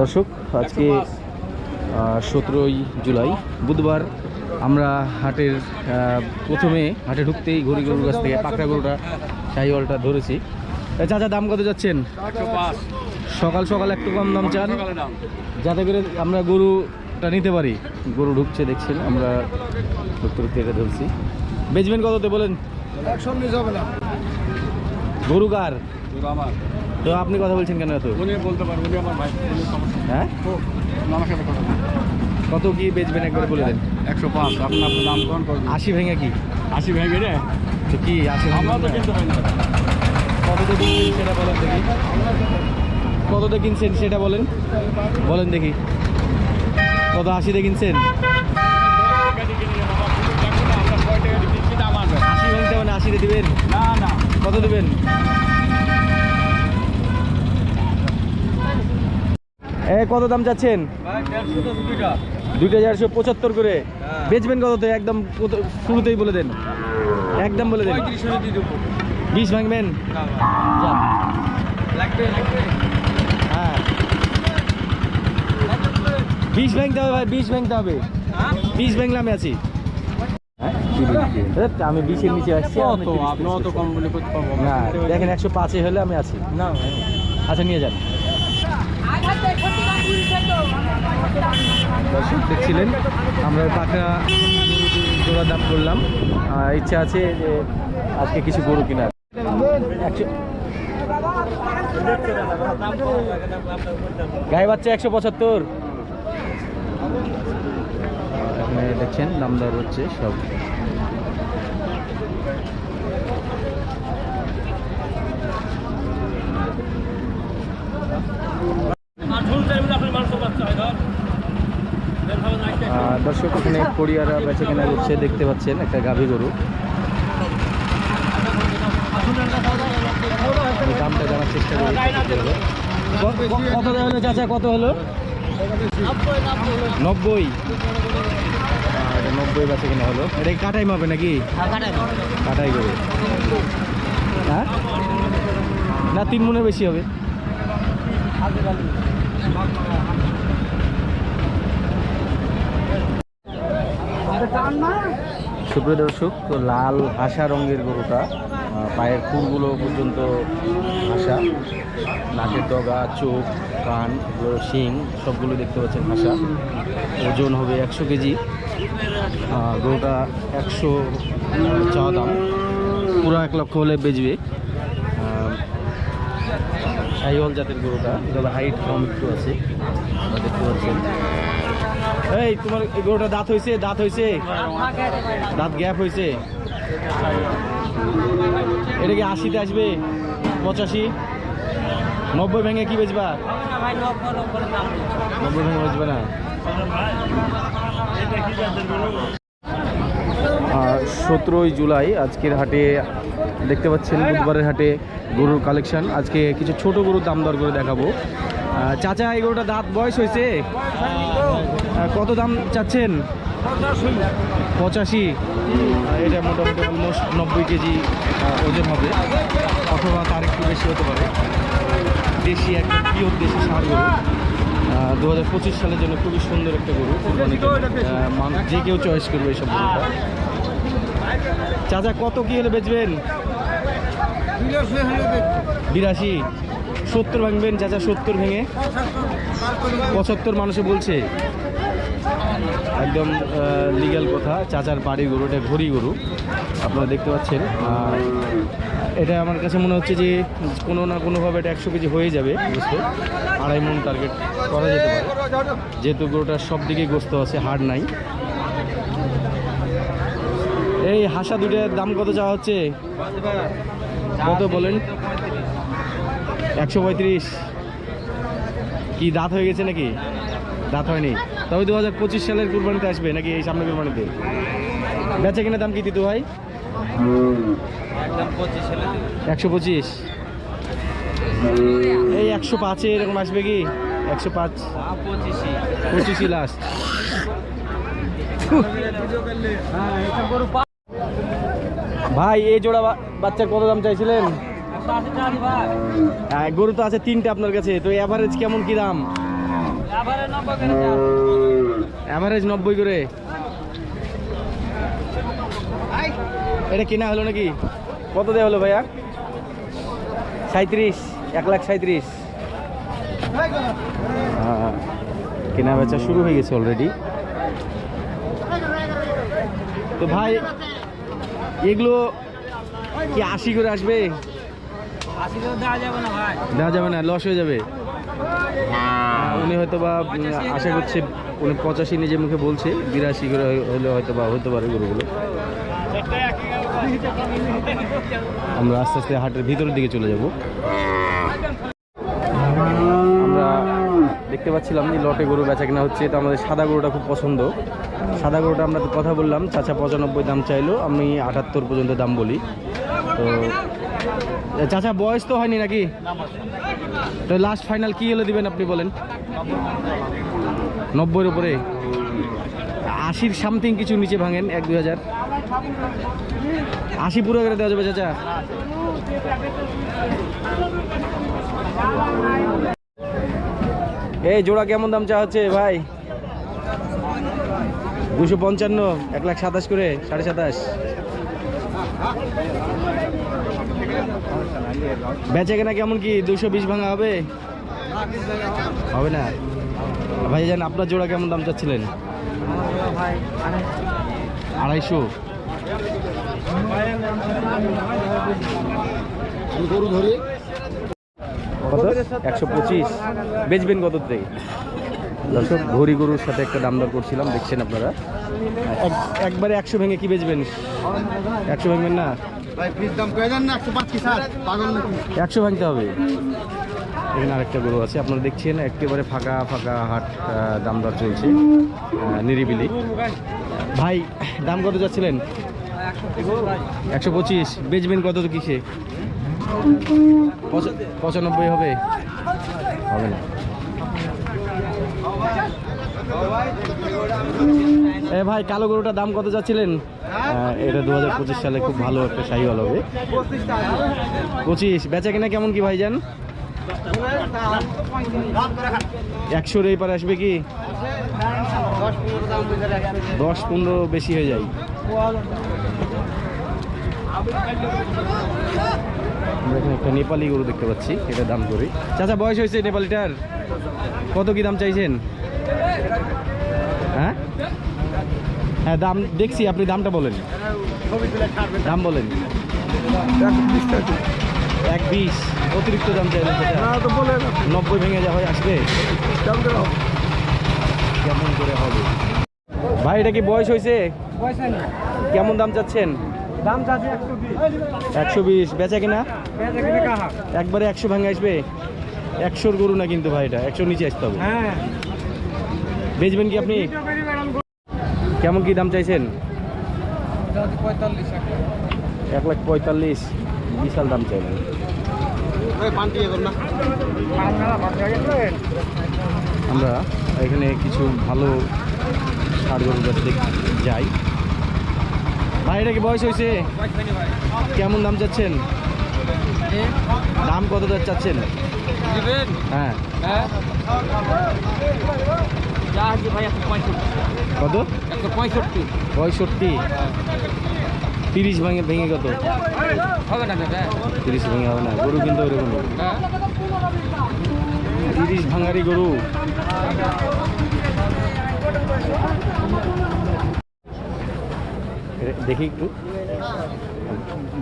দর্শক আজকে সতেরোই জুলাই বুধবার আমরা হাটের প্রথমে হাটে ঢুকতেই ঘড়ি গরুর কাছ থেকে পাকড়া গরুটা শাহিওয়ালটা ধরেছি। এ চাচা দাম কত যাচ্ছেন? সকাল সকাল একটু কম দাম চান। যাতে করে আমরা গরুটা নিতে পারি। গরু ঢুকছে দেখছেন আমরা ঢুকতে ঢুকতে এটা ধরছি। বেচবেন কততে বলেন? গরু কার? তো আপনি কথা বলছেন কেন এত? উনি বলতে উনি আমার ভাই হ্যাঁ? আমার সাথে কথা কত কি বেচবেন একবার বলে দেন? একশো পাঁচ আপনি আপনার দাম কম করবেন আশি ভেঙে কি? আশি ভেঙে রে? তো কি আশি আমরা তো কিনতে পারি না। কততে কিনছেন সেটা বলেন দেখি। কততে কিনছেন সেটা বলেন। বলেন দেখি। কত আশিতে কিনছেন? আশি ভাঙতে মানে আশিতে দিবেন? না না। কত দেবেন? এ কত দাম চাচ্ছেন? দুইটা। চারশো পঁচাত্তর করে। বেচবেন কততে একদম প্রথ- শুরুতেই বলে দেন। একদম বলে দেন। বিশ ভাঙবেন? হ্যাঁ। বিষ ভাঙতে হবে ভাই বিষ ভাঙতে হবে। বিষ ভাঙলে আমি আছি। আমি বিশের নিচে আসছি আপনি কত 30 আপনি অত কম বলে করতে পারব না। দেখেন একশো পাঁচে হলে আমি আছি। না আচ্ছা নিয়ে যান। দর্শক, দেখছিলেন? আমরা পাখা জোড়া দাম করলাম ইচ্ছা আছে যে আজকে কিছু গরু কিনা গায়ে বাচ্চা একশো পঁচাত্তর। দেখছেন দাম দর হচ্ছে সব আহ, দর্শক এখানে কোরিয়ারা বেচে কেনা করছে, দেখতে পাচ্ছেন, একটা গাভী গরু। দামটা জানার চেষ্টা করি কত হলো চাচা, কত হলো? নব্বই। নব্বই বেচে কেনা হলো। এটা কাটাই মাপে নাকি? কাটাই করে হ্যাঁ? না, তিন মনের বেশি হবে। সুপ্রিয় দর্শক, লাল হাসা রঙের গরুটা পায়ের খুরগুলো পর্যন্ত হাসা নাকের ডগা, চোখ, কান শিং, সবগুলো দেখতে পাচ্ছেন হাসা ওজন হবে একশো কেজি। গরুটা একশো চাওয়া দাম। পুরো এক লক্ষ হলে বেচবে। সাইওয়াল জাতের গরুটা হাইট কম একটু আছে। দেখতে পাচ্ছেন এই, তোমার গরুটা দাঁত হয়েছে দাঁত হয়েছে দাঁত গ্যাপ হয়েছে এটা কি আশিতে আসবে? পঁচাশি? নব্বই ভেঙে কি বেচবা? নব্বই ভেঙে বেচবে না। সতেরোই জুলাই, আজকের হাটে দেখতে পাচ্ছেন, বুধবারের হাটে গরুর কালেকশন। আজকে কিছু ছোট গরুর দাম দর করে দেখাবো। চাচা, এই গরুটা দাঁত বয়স হয়েছে কত দাম চাচ্ছেন? পঁচাশি। এটা মোটামুটি অলমোস্ট নব্বই কেজি ওজন হবে। অথবা তার একটু বেশি হতে পারে। দেশি একটা পিওর দেশি ষাঁড় গরু। দু হাজার পঁচিশ সালের জন্য খুবই সুন্দর একটা গরু। মান- যে কেউ চয়েস করবে এইসব চাচা, কত কি হলে বেচবেন? বিরাশি। সত্তর ভাঙবেন, চাচা, সত্তর ভেঙে? পঁচাত্তর মানুষে বলছে। একদম লিগ্যাল কথা। চাচার বাড়ির গরু, এটা ঘড়ি গরু, আপনারা দেখতে পাচ্ছেন। আর এটা আমার কাছে মনে হচ্ছে যে কোনো না কোনোভাবে এটা একশো কেজি হয়ে যাবে গোস্ত আড়াই মন টার্গেট করা যেতে পারে। যেহেতু গরুটার সব দিকেই গোস্ত আছে, হাড় নাই। এই হাসা দুটার দাম কত চাওয়া হচ্ছে? কত বলেন? একশো পঁয়ত্রিশ। কি দাঁত হয়ে গেছে নাকি? দাঁত হয়নি? তবে দু হাজার পঁচিশ সালের কুরবানিতে আসবে নাকি এই সামনে কুরবানিতে? বেচা কিনা দাম কি দিত ভাই? একশো পঁচিশ। এই একশো পাঁচে এরকম আসবে কি? একশো পাঁচ। পঁচিশই লাস্ট ভাই এই জোড়া বাচ্চার কত দাম চাইছিলেন? আহ, গরু তো আছে তিনটে আপনার কাছে তো অ্যাভারেজ কেমন কি দাম? অ্যাভারেজ নব্বই করে। এটা কেনা হলো নাকি? কত দেওয়া হলো ভাইয়া? সাঁত্রিশ এক লাখ সাঁত্রিশ কেনা বেচা শুরু হয়ে গেছে অলরেডি তো ভাই এগুলো কি আশি করে আসবে? দেওয়া যাবে না লস হয়ে যাবে। উনি হয়তো বা আশা করছে উনি পঁচাশি নিজের মুখে বলছে, বিরাশি করে হলে হয়তো বা হতে পারে গরুগুলো। আমরা আস্তে আস্তে হাটের ভিতরের দিকে চলে যাব। আমরা দেখতে পাচ্ছিলাম যে লটে গরু বেচা কেনা হচ্ছে, তো আমাদের সাদা গরুটা খুব পছন্দ। সাদা গরুটা আমরা তো কথা বললাম, চাচা পঁচানব্বই দাম চাইলো, আমি আটাত্তর পর্যন্ত দাম বলি। তো চাচা, বয়স তো হয়নি নাকি? তো লাস্ট ফাইনাল কি হলে দিবেন আপনি বলেন? নব্বইয়ের উপরে। আশির সামথিং কিছু নিচে ভাঙেন, এক, দুই হাজার। আশি পুরো করে দেওয়া যাবে, চাচা। এই জোড়া কেমন দাম চা হচ্ছে, ভাই? দুশো পঞ্চান্ন, এক লাখ সাতাশ করে, সাড়ে সাতাশ। বেচে কেনা কেমন কি? দুশো বিশ ভাঙা হবে? হবে না? ভাই জান আপনার জোড়া কেমন দাম চাচ্ছিলেন? আড়াইশো। গরু ধরি। কত? একশো পঁচিশ। বেচবেন কত থেকে দর্শক ঘড়ি গরুর সাথে একটা দাম দর করছিলাম দেখছেন আপনারা? এক- একবারে একশো ভেঙে কি বেচবেন? একশো ভাঙবেন না? একশো ভাঙতে হবে। এখানে আরেকটা গরু আছে। আপনারা দেখছেন, একেবারে ফাঁকা ফাঁকা হাট দাম দর চলছে নিরিবিলি। ভাই, দাম কত যাচ্ছিলেন? একশো পঁচিশ। বেচবেন কত তো কিসে পঁচানব্বই হবে? হবে না। এ ভাই, কালো গরুটার দাম কত যাচ্ছিলেন? এটা দু হাজার পঁচিশ সালে খুব ভালো একটা শাহিওয়াল হবে। পঁচিশ। বেচা কিনা কেমন কি ভাইজান? একশোর এই আসবে কি? দশ পনেরো বেশি হয়ে যায়। একটা নেপালি গরু দেখতে পাচ্ছি, এটা দাম করি। চাচা, বয়স হয়েছে নেপালিটার? কত কি দাম চাইছেন? হ্যাঁ? হ্যাঁ দাম দেখছি, আপনি দামটা বলেন। দাম বলেন। এক বিশ। অতিরিক্ত দাম চাইলেন না তো বলে নব্বই ভেঙে যা হয় আসবে? দাম কেমন করে হবে? ভাই এটা কি বয়স হয়েছে? কেমন দাম চাচ্ছেন? দাম চাচ্ছে একশো বিশ। বেচা কিনা? একবারে একশো ভাঙে আসবে? একশোর গরু না কিন্তু ভাই এটা? একশোর নিচে আসতে হবে। হ্যাঁ। বেচবেন কি আপনি? কেমন কি দাম চাইছেন? এক লাখ পঁয়তাল্লিশ। বিশাল দাম চাইলেন। পান্টি এখন না আমরা এখানে কিছু ভালো গরু যাই। ভাই এটা কি বয়স হয়েছে? কেমন দাম চাচ্ছেন? দাম কত চাচ্ছেন? হ্যাঁ। হ্যাঁ। কত? পঁয়ষট্টি। পঁয়ষট্টি। তিরিশ ভেঙে ভেঙে কত? হবে না দাদা তিরিশ ভেঙে হবে না, গরু কিন্তু ওইরকম তিরিশ ভাঙারি গরু। দেখি একটু।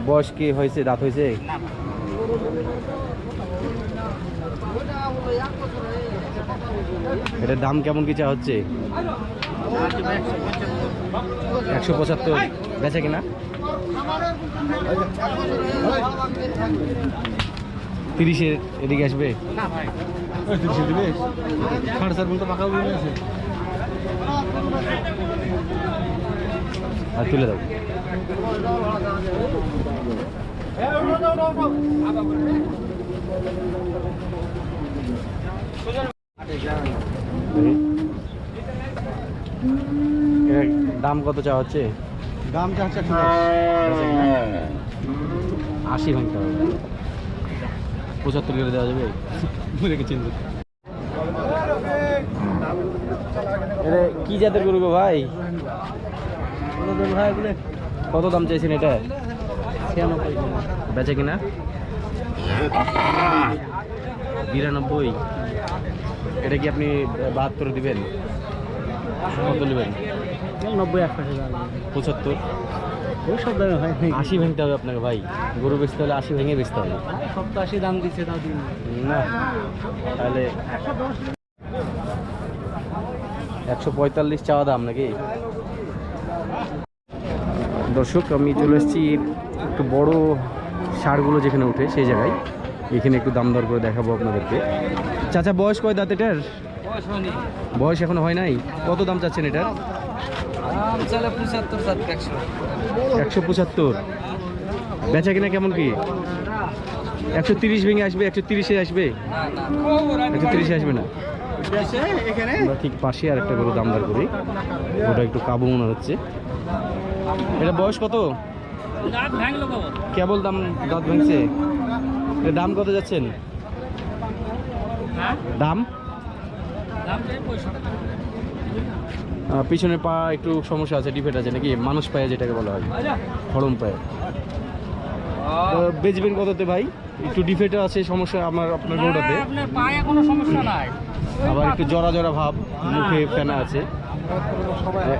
বয়স কি হয়েছে, দাঁত হয়েছে? এটার দাম কেমন কি চা হচ্ছে? একশো পঁচাত্তর। বেচা কিনা? তিরিশের এদিকে আসবে? সাড়ে চার ঘণ্টা পাকা আছে আর তুলে দাও। এর দাম কত চা হচ্ছে? দাম চাচ্ছে একশো আশি ভাঙতে হবে। পঁচাত্তর দেওয়া যাবে? এটা কি জাতের গরু গো ভাই? কত দাম চাইছেন এটা? বেচে কিনা? বিরানব্বই। এটা কি আপনি বাহাত্তর দিবেন? কত নেবেন নব্বই একশো পঁচাত্তর? ওই সব দামে হয় আশি ভাঙতে হবে আপনাকে ভাই। গরু বেচতে হলে আশি ভেঙে বেচতে হবে। সপ্তাশি দাম দিচ্ছে তাও দিন। না তাহলে একশো পঁয়তাল্লিশ চাওয়া দাম নাকি? দর্শক আমি চলে এসেছি একটু বড় সারগুলো যেখানে ওঠে সেই জায়গায়। এখানে একটু দাম দর করে দেখাবো আপনাদেরকে। চাচা বয়স কয় দাঁত এটার? বয়স এখনও হয় নাই? কত দাম চাচ্ছেন এটার দাম চলে পঁচাত্তর সাত একশো। পঁচাত্তর। বেচা কিনা কেমন কি? একশো তিরিশ ভেঙে আসবে, একশো তিরিশে আসবে? একশো তিরিশে আসবে না? আমরা ঠিক পাশে আর একটা গরু দাম দর করি। ওটা একটু কাবু মনে হচ্ছে। এটা বয়স কত? কেবল দাম দাঁত ভাঙছে? দাম কত যাচ্ছেন? দাম? পিছনের পা একটু সমস্যা আছে ডিফেক্ট আছে নাকি মানুষ পায়ে যেটাকে বলা হয় খড়ম পায়ে? বেচবেন কততে ভাই? একটু ডিফেক্ট আছে সমস্যা আমার আপনার নাই। আবার একটু জরা জরা ভাব মুখে ফেনা আছে।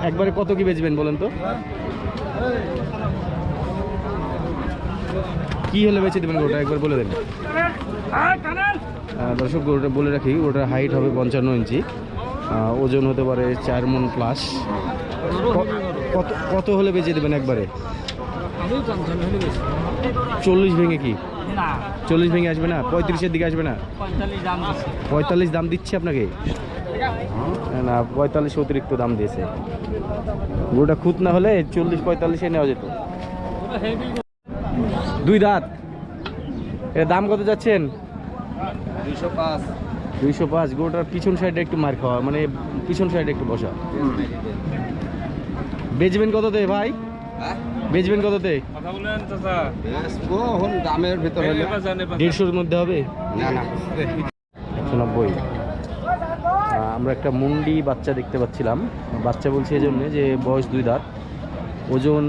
একবারে কত কি বেচবেন বলেন তো? কি হলে বেচে দেবেন গরুটা? একবার বলে দেন। দর্শক গরুটা বলে রাখি ওটার হাইট হবে পঞ্চান্ন ইঞ্চি। ওজন হতে পারে চার মন প্লাস কত কত হলে বেঁচে দেবেন একবারে? চল্লিশ ভেঙে কি? চল্লিশ ভেঙে আসবে না? পঁয়ত্রিশের দিকে আসবে না? পঁয়তাল্লিশ দাম দিচ্ছে। পঁয়তাল্লিশ দাম দিচ্ছে আপনাকে? না পঁয়তাল্লিশ অতিরিক্ত দাম দিয়েছে। গরুটা খুঁত না হলে চল্লিশ পঁয়তাল্লিশে নেওয়া যেত। দুই দাঁত। এর দাম কত যাচ্ছেন? দুইশো পাঁচ। দুইশো পাঁচ গরুটার পিছন সাইডে একটু মার খাওয়া মানে পিছন সাইডে একটু বসা। বেচবেন কততে ভাই? বেচবেন কততে? দামের ভিতর দেড়শোর মধ্যে হবে? না না। একশো নব্বই। আমরা একটা মুন্ডি বাচ্চা দেখতে পাচ্ছিলাম। বাচ্চা বলছি এই জন্যে যে বয়স দুই দাঁত। ওজন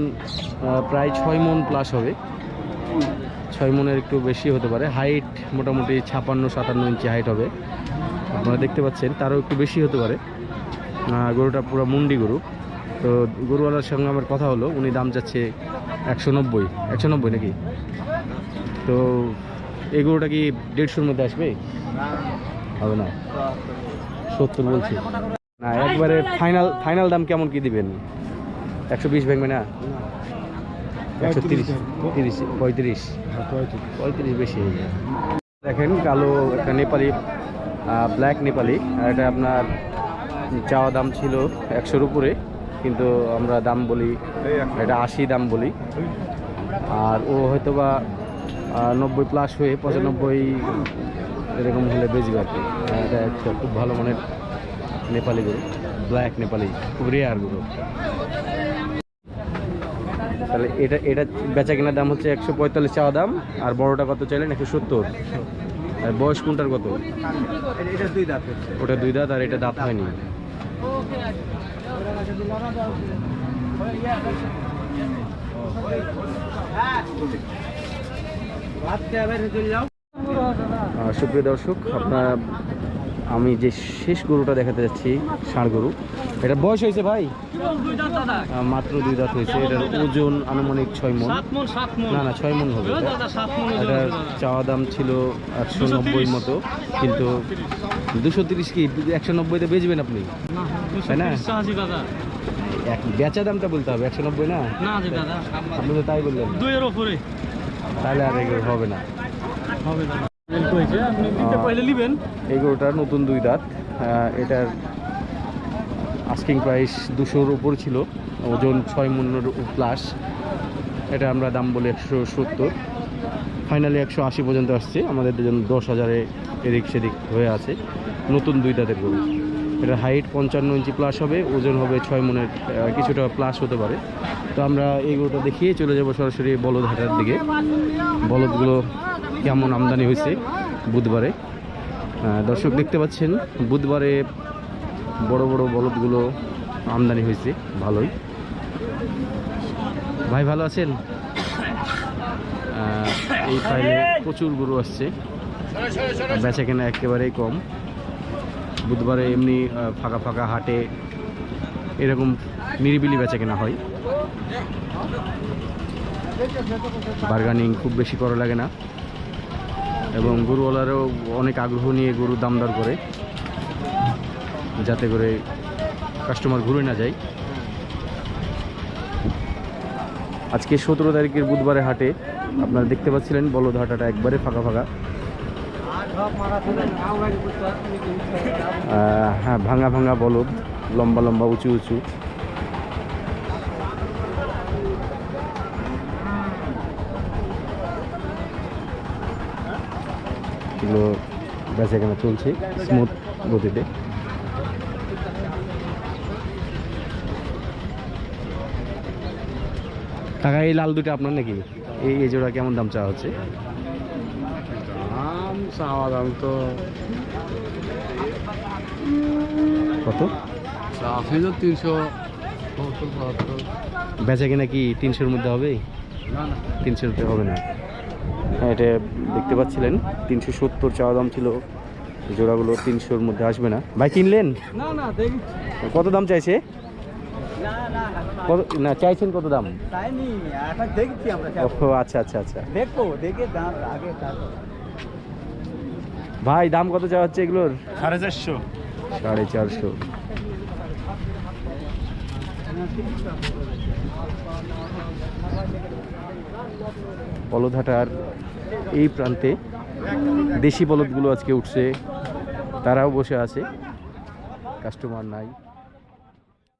প্রায় ছয় মন প্লাস হবে। ছয় মনের একটু বেশি হতে পারে। হাইট মোটামুটি ছাপান্ন সাতান্ন ইঞ্চি হাইট হবে। আপনারা দেখতে পাচ্ছেন, তারও একটু বেশি হতে পারে। গরুটা পুরো মুন্ডি গরু। তো গরুওয়ালার সঙ্গে আমার কথা হলো, উনি দাম চাচ্ছে একশো নব্বই একশো নব্বই নাকি? তো এই গরুটা কি দেড়শোর মধ্যে আসবে? হবে না। সত্তর বলছি। না, একবারে ফাইনাল ফাইনাল দাম কেমন কি দিবেন? একশো বিশ ভেঙবে না? একশো তিরিশ তিরিশ পঁয়ত্রিশ। পঁয়ত্রিশ। বেশি হয়ে যায়। দেখেন কালো একটা নেপালি ব্ল্যাক নেপালি। আর এটা আপনার চাওয়া দাম ছিল একশোর উপরে কিন্তু আমরা দাম বলি এটা আশি দাম বলি। আর ও হয়তো বা নব্বই প্লাস হয়ে পঁচানব্বই এরকম হলে বেচবে আর কি এটা একটা খুব ভালো মানের নেপালি গরু ব্ল্যাক নেপালি খুব রেয়ার গরু। তাহলে এটা এটা বেচা কেনার দাম হচ্ছে একশো পঁয়তাল্লিশ চাওয়া দাম, আর বড়টা কত চাইলেন? একশো সত্তর। আর বয়স কোনটার কত? ওটা দুই দাঁত আর এটা দাঁত হয়নি। সুপ্রিয় দর্শক, আপনার আমি যে শেষ গরুটা দেখাতে যাচ্ছি ষাঁড় গরু এটা বয়স হয়েছে ভাই? মাত্র দুই দাঁত হয়েছে এটার ওজন আনুমানিক ছয় মন। না না ছয় মন হবে। এটার চাওয়া দাম ছিল একশো নব্বই মতো কিন্তু দুশো তিরিশ কি একশো নব্বইতে বেচবেন আপনি? তাই না? এক বেচা দামটা বলতে হবে একশো নব্বই না? না আপনি তো তাই বললেন। তাহলে আর হবে না। হবে দাদা। এই গরুটার নতুন দুই দাঁত। এটার আস্কিং প্রাইস দুশোর উপর ছিল ওজন ছয় মূল্যর প্লাস এটা আমরা দাম বলি একশো সত্তর। ফাইনালি একশো আশি পর্যন্ত আসছে আমাদের দুজন দশ হাজারে এদিক সেদিক হয়ে আছে। নতুন দুই দাঁতের গরু। এটা হাইট পঞ্চান্ন ইঞ্চি প্লাস হবে ওজন হবে ছয় মনের কিছুটা প্লাস হতে পারে। তো আমরা এই গরুটা দেখিয়ে চলে যাব সরাসরি বলদ হাটার দিকে। বলদগুলো কেমন আমদানি হয়েছে বুধবারে। দর্শক দেখতে পাচ্ছেন, বুধবারে বড় বড় বলদগুলো আমদানি হয়েছে, ভালোই। ভাই, ভালো আছেন? এই ফাইলে প্রচুর গরু আসছে বেচা কেনা একেবারেই কম। বুধবারে এমনি ফাঁকা ফাঁকা হাটে এরকম নিরিবিলি বেচা কেনা হয়। বার্গানিং খুব বেশি করা লাগে না। এবং গরুওয়ালারও অনেক আগ্রহ নিয়ে গরু দাম দর করে, যাতে করে কাস্টমার ঘুরে না যায়। আজকে সতেরো তারিখের বুধবারে হাটে আপনারা দেখতে পাচ্ছিলেন, বলদ হাটাটা একবারে ফাঁকা ফাঁকা। হ্যাঁ ভাঙা ভাঙা বলদ, লম্বা লম্বা, উঁচু উঁচু। বেচা কেনা চলছে স্মুথ গতিতে। টাকা এই লাল দুটো আপনার নাকি? এই এই জোড়া কেমন দাম চাওয়া হচ্ছে? দাম চাওয়া দাম তো কত? তো তিনশো বেচা কিনা কি তিনশোর মধ্যে হবে? তিনশোর হবে না। এটা দেখতে পাচ্ছিলেন তিনশো সত্তর চাওয়া দাম ছিল। জোড়াগুলো তিনশোর মধ্যে আসবে না। ভাই কিনলেন? না না কত দাম চাইছে? কত না চাইছেন কত দাম? দেখছি ও আচ্ছা আচ্ছা আচ্ছা। দেখব দেখে দাম আগে ভাই দাম কত চাওয়া হচ্ছে এগুলোর? সাড়ে চারশো। সাড়ে চারশো। বলদহাটার এই প্রান্তে দেশি বলদগুলো আজকে উঠছে। তারাও বসে আছে। কাস্টমার নাই।